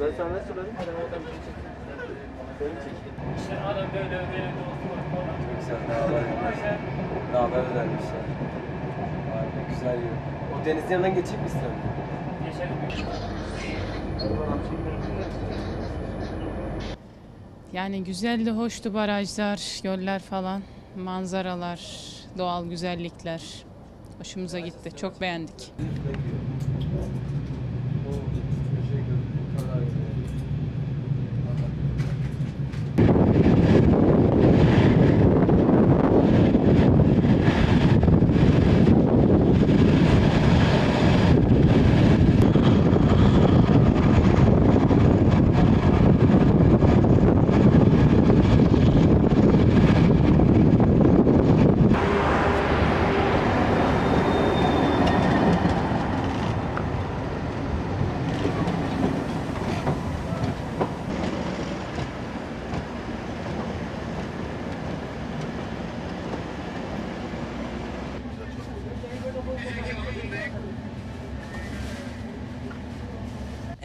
Ben sana ne söyledim? Beni çek. İşte adam böyle böyle dostu var falan. Güzel dağlar, dağlar özelmişler. Vay be güzel yer. O denizin yanından geçecek misin sen? Geçelim. Yani güzeldi, hoştu barajlar, göller falan, manzaralar, doğal güzellikler. Hoşumuza gitti, çok beğendik.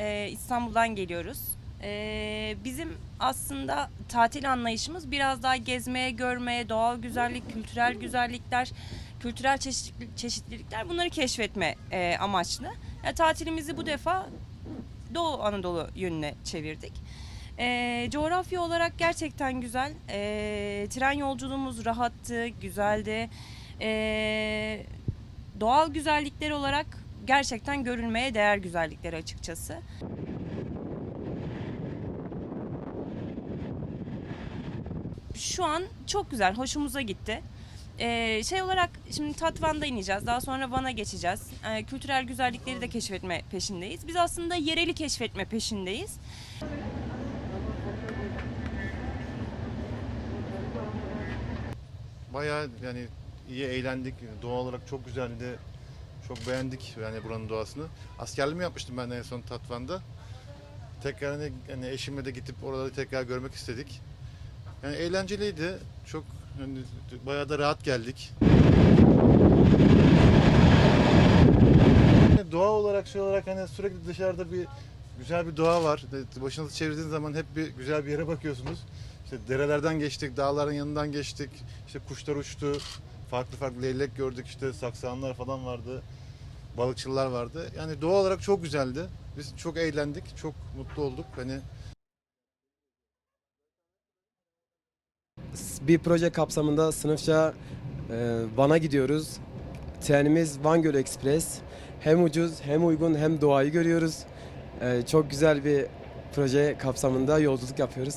Ee, İstanbul'dan geliyoruz. Ee, bizim aslında tatil anlayışımız biraz daha gezmeye, görmeye, doğal güzellik, kültürel güzellikler, kültürel çeşitli- çeşitlilikler bunları keşfetme e, amaçlı. Yani tatilimizi bu defa Doğu Anadolu yönüne çevirdik. Ee, coğrafya olarak gerçekten güzel. Ee, tren yolculuğumuz rahattı, güzeldi. Ee, doğal güzellikler olarak gerçekten görülmeye değer güzellikleri açıkçası. Şu an çok güzel, hoşumuza gitti. Ee, şey olarak şimdi Tatvan'da ineceğiz. Daha sonra Van'a geçeceğiz. Ee, kültürel güzellikleri de keşfetme peşindeyiz. Biz aslında yereli keşfetme peşindeyiz. Bayağı yani iyi eğlendik. Doğa olarak çok güzeldi. Çok beğendik yani buranın doğasını. Askerliğimi yapmıştım ben en son Tatvan'da. Tekrar hani, hani eşimle de gidip oraları tekrar görmek istedik. Yani eğlenceliydi. Çok hani bayağı da rahat geldik. Yani Doğa olarak şey olarak hani sürekli dışarıda bir güzel bir doğa var. Başınızı çevirdiğiniz zaman hep bir güzel bir yere bakıyorsunuz. İşte derelerden geçtik, dağların yanından geçtik. İşte kuşlar uçtu. Farklı farklı leylek gördük işte saksanlar falan vardı. Balıkçılar vardı. Yani doğa olarak çok güzeldi. Biz çok eğlendik, çok mutlu olduk. Hani Bir proje kapsamında sınıfça e, Van'a gidiyoruz. Trenimiz Van Gölü Express. Hem ucuz hem uygun hem doğayı görüyoruz. E, çok güzel bir proje kapsamında yolculuk yapıyoruz.